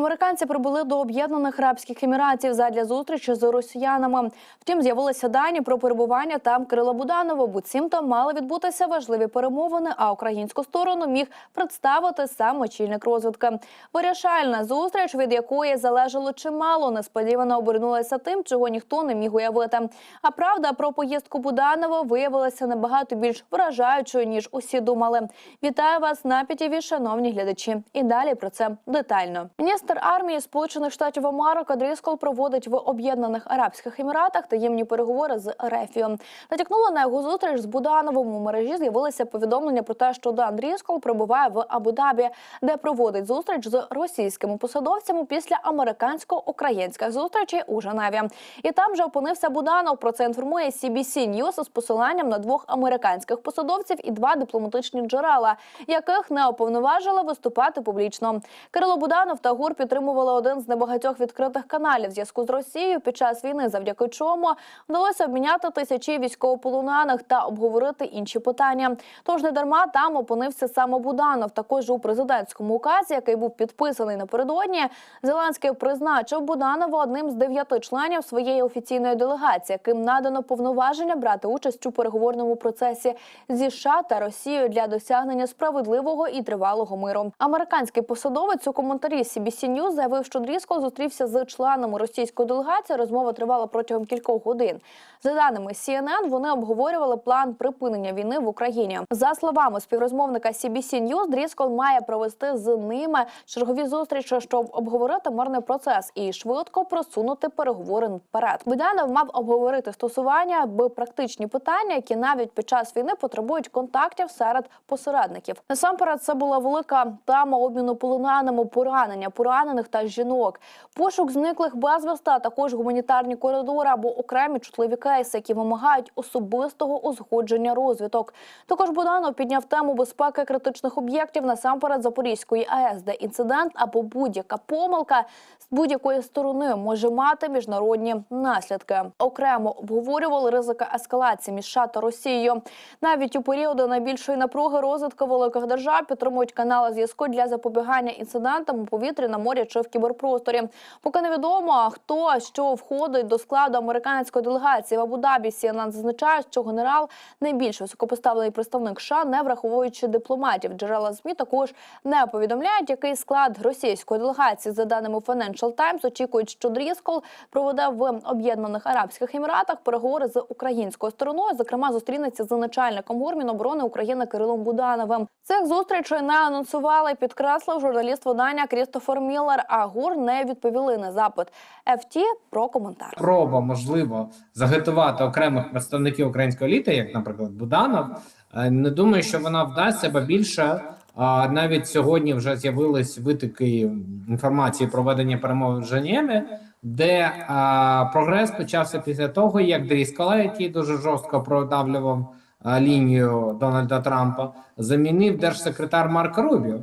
Американці прибули до Об'єднаних Арабських Еміратів задля зустрічі з росіянами. Втім, з'явилися дані про перебування там Кирила Буданова. Буцімто мали відбутися важливі перемовини, а українську сторону міг представити сам очільник розвідки. Вирішальна зустріч, від якої залежало чимало, несподівано обернулася тим, чого ніхто не міг уявити. А правда про поїздку Буданова виявилася набагато більш вражаючою ніж усі думали. Вітаю вас на пітіві, шановні глядачі. І далі про це детально. Міністр армії Сполучених Штатів Америки Дріскол проводить в Об'єднаних Арабських Еміратах таємні переговори з Ерефією. Натякнуло на його зустріч з Будановим у мережі. З'явилися повідомлення про те, що Дан Дріскол прибуває в Абу-Дабі, де проводить зустріч з російськими посадовцями після американсько-українських зустрічей у Женеві. І там же опинився Буданов. Про це інформує CBC News з посиланням на двох американських посадовців і два дипломатичні джерела, яких не уповноважили виступати публічно. Кирило Буданов та ГУР підтримували один з небагатьох відкритих каналів зв'язку з Росією під час війни, завдяки чому вдалося обміняти тисячі військовополонених та обговорити інші питання. Тож не дарма там опинився саме Буданов. Також у президентському указі, який був підписаний напередодні, Зеленський призначив Буданова одним з дев'яти членів своєї офіційної делегації, яким надано повноваження брати участь у переговорному процесі зі США та Росією для досягнення справедливого і тривалого миру. Американський посадовець у коментарі CBC News заявив, що Дріско зустрівся з членами російської делегації. Розмова тривала протягом кількох годин. За даними CNN, вони обговорювали план припинення війни в Україні. За словами співрозмовника CBC News, Дріскол має провести з ними чергові зустрічі, щоб обговорити мирний процес і швидко просунути переговори вперед. Буданов мав обговорити стосування, аби практичні питання, які навіть під час війни потребують контактів серед посередників. Насамперед, це була велика тема обміну полоненими, поранення поранених та жінок, пошук зниклих безвіста, а також гуманітарні коридори або окремі чутливі кейси, які вимагають особистого узгодження розвиток. Також Буданов підняв тему безпеки критичних об'єктів насамперед Запорізької АЕС, де інцидент або будь-яка помилка з будь-якої сторони може мати міжнародні наслідки. Окремо обговорювали ризики ескалації між США та Росією. Навіть у періоди найбільшої напруги розвитку великих держав підтримують канали зв'язку для запобігання інцидентам у повітрі на морі чи в кіберпросторі. Поки невідомо хто що входить до складу американської делегації в Абу-Дабі. CNN зазначає, що генерал найбільш високопоставлений представник США, не враховуючи дипломатів. Джерела змі також не повідомляють, який склад російської делегації за даними Financial Times, очікують, що Дріскол проведе в Об'єднаних Арабських Еміратах переговори з українською стороною. Зокрема, зустрінеться з начальником ГУР Міноборони України Кирилом Будановим. Цих зустрічей не анонсували, підкреслив журналіст видання Крістофер Міллер. ГУР не відповіли на запит FT про коментар. спроба, можливо, заготувати окремих представників української еліти, як, наприклад, Буданов. е, Не думаю, що вона вдасться, бо більше навіть сьогодні вже з'явились витоки інформації про ведення перемов в Женєві, де а, прогрес почався після того, як Дріскала, який дуже жорстко продавлював лінію Дональда Трампа, замінив держсекретар Марк Рубіо.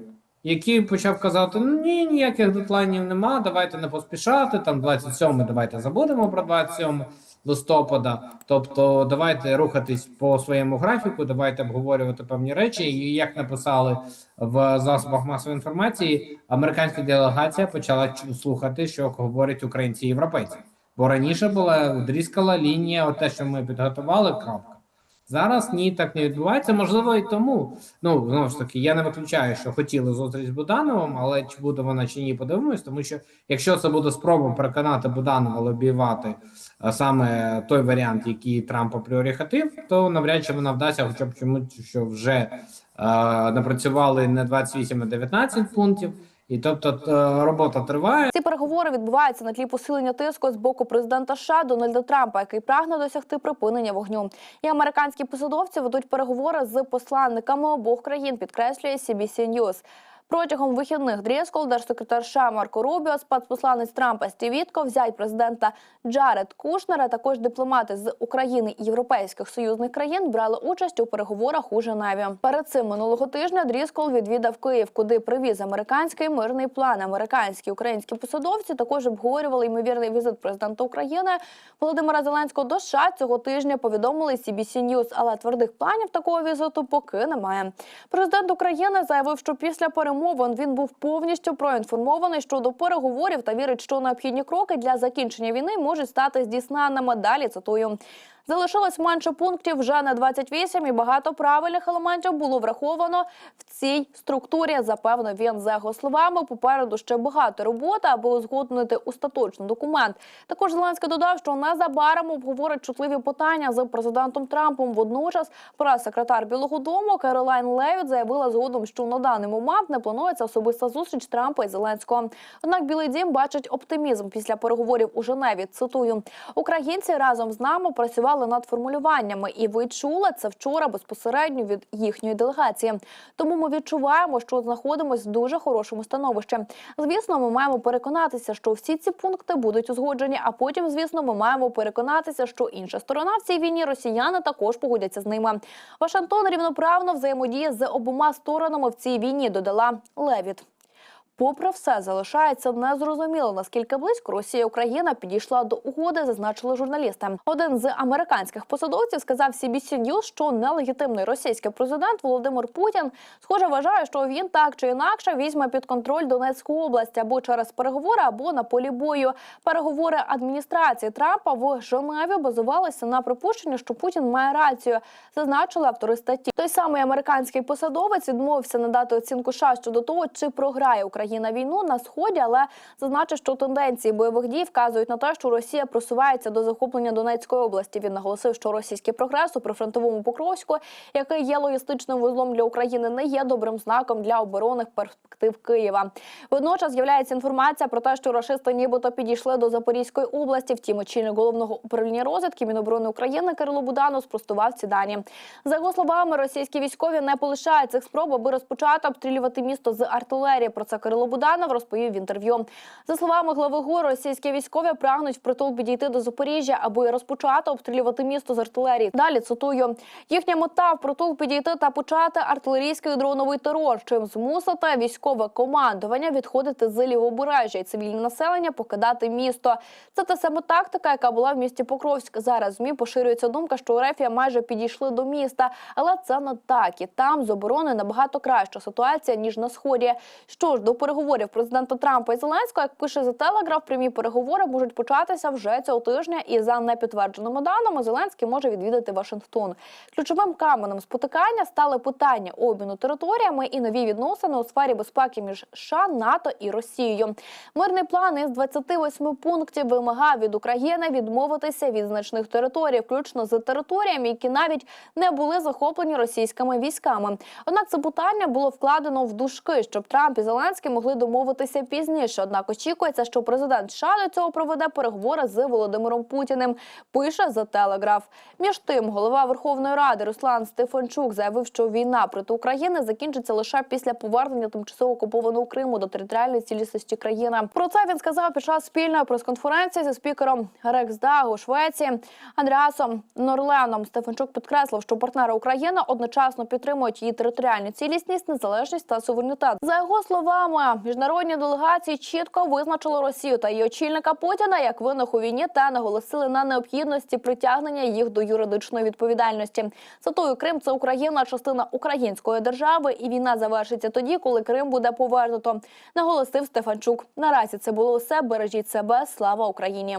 Який почав казати: ну ні, ніяких дедлайнів нема, давайте не поспішати. Там 27, давайте забудемо про 27 листопада. Тобто, давайте рухатись по своєму графіку, давайте обговорювати певні речі. І як написали в засобах масової інформації, американська делегація почала слухати, що говорять українці і європейці. Бо раніше була дріскала лінія, те, що ми підготували, крапка. Зараз ні, так не відбувається. Можливо, і тому. Ну знову ж таки, я не виключаю, що хотіли зустріч з Будановим, але чи буде вона чи ні, подивимось, тому що якщо це буде спроба переконати Буданова лобіювати саме той варіант, який Трампа пріоритетив, то навряд чи вона вдасться, хоча б чому, що вже е, напрацювали не 28, а 19 пунктів. І тобто е, робота триває. Ці переговори відбуваються на тлі посилення тиску з боку президента США Дональда Трампа, який прагне досягти припинення вогню. І американські посадовці ведуть переговори з посланниками обох країн, підкреслює CBC News. Протягом вихідних Дріскол, держсекретар США Марко Рубіо, спецпосланець Трампа Стів Вітков, зять президента Джаред Кушнер, а також дипломати з України і європейських союзних країн брали участь у переговорах у Женеві. Перед цим минулого тижня Дріскол відвідав Київ, куди привіз американський мирний план. Американські українські посадовці також обговорювали ймовірний візит президента України Володимира Зеленського до США цього тижня. Повідомили CBC News, але твердих планів такого візиту поки немає. Президент України заявив, що після перемоги перемовин. Він був повністю проінформований щодо переговорів та вірить, що необхідні кроки для закінчення війни можуть стати здійсненими. Далі цитую. Залишилось менше пунктів вже на 28, і багато правильних елементів було враховано в цій структурі. Запевнив він за його словами. Попереду ще багато роботи, аби узгоднити остаточний документ. Також Зеленський додав, що незабаром обговорить чутливі питання з президентом Трампом. Водночас прес-секретар Білого Дому Каролайн Левіт заявила згодом, що на даний момент не планується особиста зустріч Трампа і Зеленського. Однак Білий Дім бачить оптимізм після переговорів у Женеві. Цитую: Українці разом з нами працювали над формулюваннями, і ви чули це вчора безпосередньо від їхньої делегації. Тому ми відчуваємо, що знаходимося в дуже хорошому становищі. Звісно, ми маємо переконатися, що всі ці пункти будуть узгоджені. А потім, звісно, ми маємо переконатися, що інша сторона в цій війні росіяни також погодяться з ними. Вашингтон рівноправно взаємодіє з обома сторонами в цій війні. Додала Левіт. Попри все, залишається незрозуміло, наскільки близько Росія Україна підійшла до угоди, зазначили журналісти. Один з американських посадовців сказав CBC News, що нелегітимний російський президент Володимир Путін схоже вважає, що він так чи інакше візьме під контроль Донецьку область або через переговори, або на полі бою. Переговори адміністрації Трампа в Женеві базувалися на припущенні, що Путін має рацію. Зазначили автори статті. Той самий американський посадовець відмовився надати оцінку США щодо того, чи програє Україна війну на сході, але зазначив, що тенденції бойових дій вказують на те, що Росія просувається до захоплення Донецької області. Він наголосив, що російський прогрес у прифронтовому Покровську, який є логістичним вузлом для України, не є добрим знаком для оборонних перспектив Києва. Водночас з'являється інформація про те, що рашисти нібито підійшли до Запорізької області. Втім, очільник головного управління розвідки Міноборони України Кирило Буданов спростував ці дані. За його словами, російські військові не полишають цих спроб, аби розпочати обстрілювати місто з артилерії. Про це Кирило Буданов розповів в інтерв'ю. За словами глави ГУР, російські військові прагнуть впритул підійти до Запоріжжя, аби розпочати обстрілювати місто з артилерії. Далі цитую: їхня мета впритул підійти та почати артилерійський дроновий терор, чим змусити військове командування відходити з лівобережжя і цивільне населення покидати місто. Це та сама тактика, яка була в місті Покровськ. Зараз змі поширюється думка, що РФ майже підійшли до міста, але це не так. І там з оборони набагато краща ситуація ніж на сході. Що ж до переговорів президента Трампа і Зеленського, як пише за Телеграф, прямі переговори можуть початися вже цього тижня. І за непідтвердженими даними Зеленський може відвідати Вашингтон. Ключовим каменем спотикання стали питання обміну територіями і нові відносини у сфері безпеки між США, НАТО і Росією. Мирний план із 28 пунктів вимагав від України відмовитися від значних територій, включно з територіями, які навіть не були захоплені російськими військами. Однак це питання було вкладено в дужки, щоб Трамп і Зеленський могли домовитися пізніше. Однак очікується, що президент США до цього проведе переговори з Володимиром Путіним. Пише за Телеграф. Між тим, голова Верховної Ради Руслан Стефанчук заявив, що війна проти України закінчиться лише після повернення тимчасово окупованого Криму до територіальної цілісності країни. Про це він сказав під час спільної прес-конференції зі спікером Рексдагу Швеції Андріасом Норленом. Стефанчук підкреслив, що партнери України одночасно підтримують її територіальну цілісність, незалежність та суверенітет. За його словами, міжнародні делегації чітко визначили Росію та її очільника Путіна як винних у війні та наголосили на необхідності притягнення їх до юридичної відповідальності. Цитую, Крим це Україна, частина української держави, і війна завершиться тоді, коли Крим буде повернуто. Наголосив Стефанчук. Наразі це було все. Бережіть себе. Слава Україні.